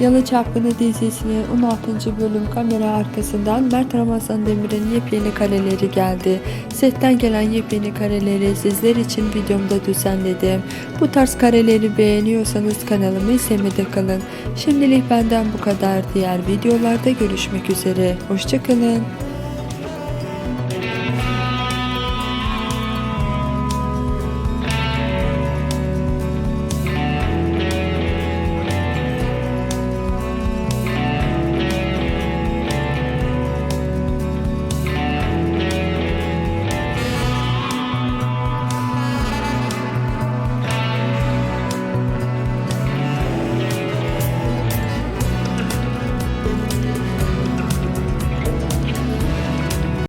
Yalı Çapkını dizisinin 16. bölüm kamera arkasından Mert Ramazan Demir'in yepyeni kareleri geldi. Setten gelen yepyeni kareleri sizler için videomda düzenledim. Bu tarz kareleri beğeniyorsanız kanalımı izlemede kalın. Şimdilik benden bu kadar. Diğer videolarda görüşmek üzere. Hoşçakalın.